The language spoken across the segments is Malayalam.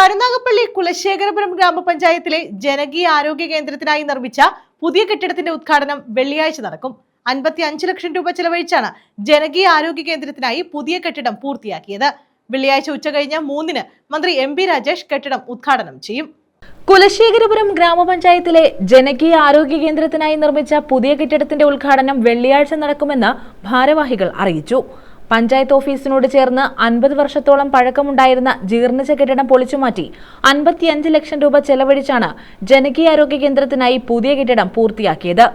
കരുനാഗപ്പള്ളി കുലശേഖരപുരം ഗ്രാമപഞ്ചായത്തിലെ ജനകീയ ആരോഗ്യ കേന്ദ്രത്തിനായി നിർമ്മിച്ച പുതിയ കെട്ടിടത്തിന്റെ ഉദ്ഘാടനം വെള്ളിയാഴ്ച നടക്കും. അൻപത്തി അഞ്ച് ലക്ഷം രൂപ ചെലവഴിച്ചാണ് ജനകീയ ആരോഗ്യ കേന്ദ്രത്തിനായി പുതിയ കെട്ടിടം പൂർത്തിയാക്കിയത്. വെള്ളിയാഴ്ച ഉച്ചകഴിഞ്ഞ് മൂന്നിന് മന്ത്രി എം പി രാജേഷ് കെട്ടിടം ഉദ്ഘാടനം ചെയ്യും. കുലശേഖരപുരം ഗ്രാമപഞ്ചായത്തിലെ ജനകീയ ആരോഗ്യ കേന്ദ്രത്തിനായി നിർമ്മിച്ച പുതിയ കെട്ടിടത്തിന്റെ ഉദ്ഘാടനം വെള്ളിയാഴ്ച നടക്കുമെന്ന് ഭാരവാഹികൾ അറിയിച്ചു. പഞ്ചായത്ത് ഓഫീസിനോട് ചേർന്ന് അൻപത് വർഷത്തോളം പഴക്കമുണ്ടായിരുന്ന ജീർണിച്ച കെട്ടിടം പൊളിച്ചുമാറ്റി അൻപത്തിയഞ്ച് ലക്ഷം രൂപ ചെലവഴിച്ചാണ് ജനകീയാരോഗ്യ കേന്ദ്രത്തിനായി പുതിയ കെട്ടിടം പൂർത്തിയാക്കിയത്.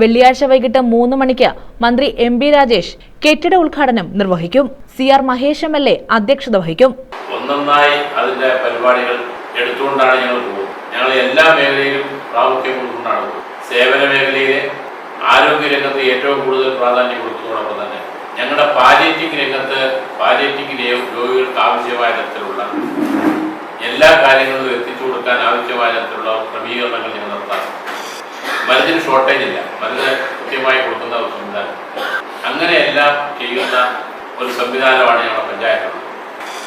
വെള്ളിയാഴ്ച വൈകിട്ട് മൂന്ന് മണിക്ക് മന്ത്രി എം ബി രാജേഷ് കെട്ടിട ഉദ്ഘാടനം നിർവഹിക്കും. C R Mahesh M L A അധ്യക്ഷത വഹിക്കും. ഒന്നൊന്നായി അതിന്റെ പരിപാടികൾ എടുത്തുകൊണ്ടാണ് ഞങ്ങൾ പോകുന്നത്. ഞങ്ങൾ എല്ലാ മേഖലയിലും പ്രാമുഖ്യം കൊടുത്തുകൊണ്ടാണ് സേവന മേഖലയിലെ ആരോഗ്യ രംഗത്ത് ഏറ്റവും കൂടുതൽ പ്രാധാന്യം കൊടുക്കുന്നതോടൊപ്പം തന്നെ ഞങ്ങളുടെ പാലിയേറ്റിംഗ് രംഗത്ത് പാലിയേറ്റിംഗ് രോഗികൾക്ക് ആവശ്യമായ തരത്തിലുള്ള എല്ലാ കാര്യങ്ങളും എത്തിച്ചു കൊടുക്കാൻ ആവശ്യമായ തരത്തിലുള്ള ക്രമീകരണങ്ങൾ ഞങ്ങൾ നടത്താം മരുന്നിന് ഷോർട്ടേജ് ഇല്ല. മരുന്ന് കൃത്യമായി കൊടുക്കുന്ന സംവിധാനം അങ്ങനെയെല്ലാം ചെയ്യുന്ന ഒരു സംവിധാനമാണ് ഞങ്ങളുടെ പഞ്ചായത്തുള്ളത്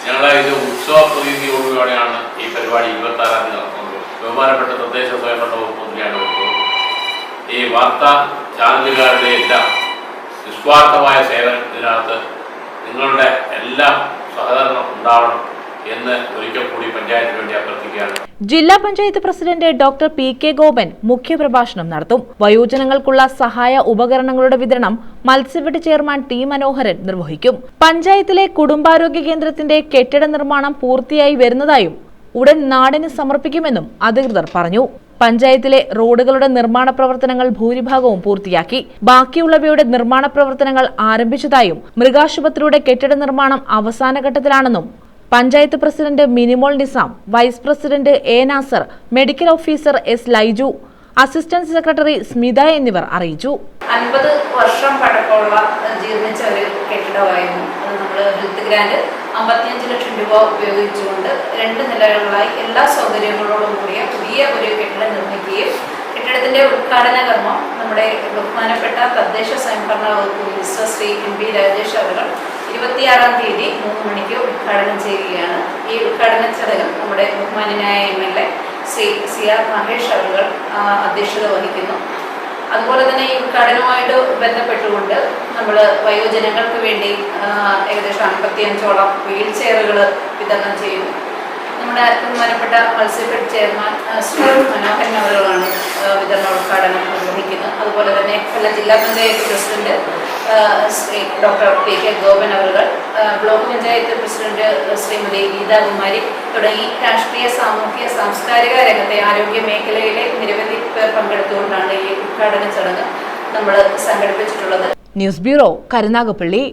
ഞങ്ങളെ ഇത് ഉത്സവ പ്രതീതിയോടുകൂടിയാണ് ഈ പരിപാടി ഇരുപത്തി ആറാം തീയതി നടത്തുന്നത്. ബഹുമാനപ്പെട്ട തദ്ദേശ സ്വയംഭരണ വകുപ്പ് മന്ത്രിയാണ് ഈ വാർത്താ ചാനലുകാരുടെ എല്ലാം നിസ്വാർത്ഥമായ സേവനത്തിനകത്ത് നിങ്ങളുടെ എല്ലാ സഹകരണം ഉണ്ടാവണം എന്ന് ഒരിക്കൽ കൂടി പഞ്ചായത്തിന് വേണ്ടി അഭ്യർത്ഥിക്കുകയാണ്. ജില്ലാ panchayat president doctor P K Gopan മുഖ്യപ്രഭാഷണം നടത്തും. വയോജനങ്ങൾക്കുള്ള സഹായ ഉപകരണങ്ങളുടെ വിതരണം മത്സ്യഫെഡ് ചെയർമാൻ ടി മനോഹരൻ നിർവഹിക്കും. പഞ്ചായത്തിലെ കുടുംബാരോഗ്യ കേന്ദ്രത്തിന്റെ കെട്ടിട നിർമ്മാണം പൂർത്തിയായി വരുന്നതായും ഉടൻ നാടിന് സമർപ്പിക്കുമെന്നും അധികൃതർ പറഞ്ഞു. പഞ്ചായത്തിലെ റോഡുകളുടെ നിർമ്മാണ പ്രവർത്തനങ്ങൾ ഭൂരിഭാഗവും പൂർത്തിയാക്കി. ബാക്കിയുള്ളവയുടെ നിർമ്മാണ പ്രവർത്തനങ്ങൾ ആരംഭിച്ചതായും മൃഗാശുപത്രിയുടെ കെട്ടിട നിർമ്മാണം അവസാനഘട്ടത്തിലാണെന്നും panchayat president Minimol Nizam vice president A Nasar medical officer S Laiju assistant secretary Smitha എന്നിവർ അറിയിച്ചു. അൻപത് വർഷം പഴക്കമുള്ള ജീർണിച്ച ഒരു കെട്ടിടമായിരുന്നു. നമ്മൾ ഹെൽത്ത് ഗ്രാൻഡ് അമ്പത്തിയഞ്ച് ലക്ഷം രൂപ ഉപയോഗിച്ചുകൊണ്ട് രണ്ട് നിലകളിലായി എല്ലാ സൗകര്യങ്ങളോടും കൂടിയ പുതിയ ഒരു കെട്ടിടം നിർമ്മിക്കുകയും കെട്ടിടത്തിന്റെ ഉദ്ഘാടന കർമ്മം നമ്മുടെ ബഹുമാനപ്പെട്ട തദ്ദേശ സ്വയംഭരണ വകുപ്പ് minister Shri M P Rajesh അവർ ഇരുപത്തിയാറാം തീയതി മൂന്ന് മണിക്ക് ഉദ്ഘാടനം ചെയ്യുകയാണ്. ഈ ഉദ്ഘാടന ചടങ്ങ് നമ്മുടെ ബഹുമാനനായ M L A Shri C R Mahesh അവർ അധ്യക്ഷത വഹിക്കുന്നു. അതുപോലെ തന്നെ ഈ ഉദ്ഘാടനവുമായിട്ട് ബന്ധപ്പെട്ടുകൊണ്ട് നമ്മൾ വയോജനങ്ങൾക്ക് വേണ്ടി ഏകദേശം അൻപത്തിയഞ്ചോളം വീൽ ചെയറുകൾ വിതരണം ചെയ്യുന്നു. നമ്മുടെ ബഹുമാനപ്പെട്ട മത്സ്യഫെഡ് ചെയർമാൻ ശ്രീ മനോഹരൻ അവരുകളാണ് വിതരണ ഉദ്ഘാടനം നിർവഹിക്കുന്നത്. അതുപോലെ തന്നെ കൊല്ലം ജില്ലാ panchayat president Shri doctor P K Gopan അവരുകൾ block panchayat president Shrimati Geethakumari തുടങ്ങി. രാഷ്ട്രീയ സാമൂഹ്യ സാംസ്കാരിക രംഗത്തെ ആരോഗ്യ മേഖലയിലെ നിരവധി പേർ പങ്കെടുത്തുകൊണ്ടാണ് ഈ ഉദ്ഘാടന ചടങ്ങ് നമ്മൾ സംഘടിപ്പിച്ചിട്ടുള്ളത്. News bureau Karunagappally.